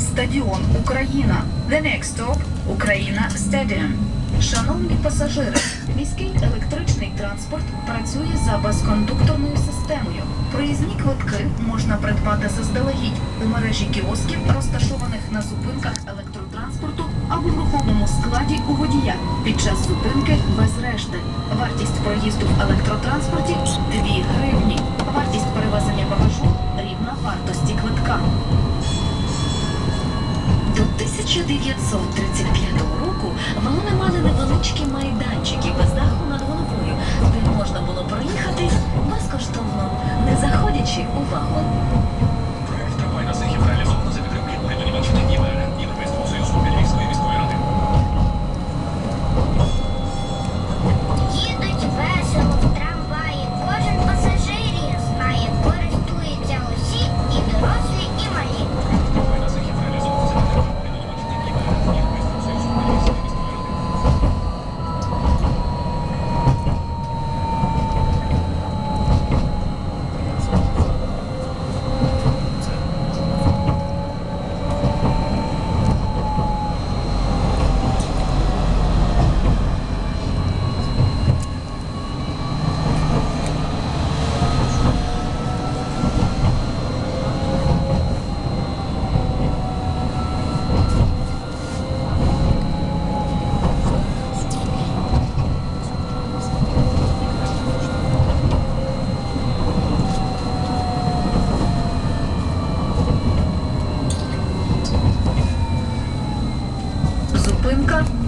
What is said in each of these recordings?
стадіон Україна. The next stop Україна Stadium. Шановні пасажири, міський електричний транспорт працює за безкондукторною системою. Проїзні квитки можна придбати заздалегідь у мережі кіосків, розташованих на зупинках електротранспорту або в рухомому складі у водія під час зупинки без решти. Вартість проїзду в електротранспорті 2 гривні. 1935 року вагони мали невеличкі майданчики без даху над головою, де можна було проїхати безкоштовно, не заходячи у вагон.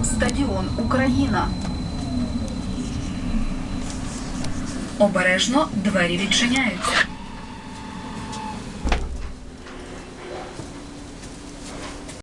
Стадіон Україна. Обережно двері відчиняються.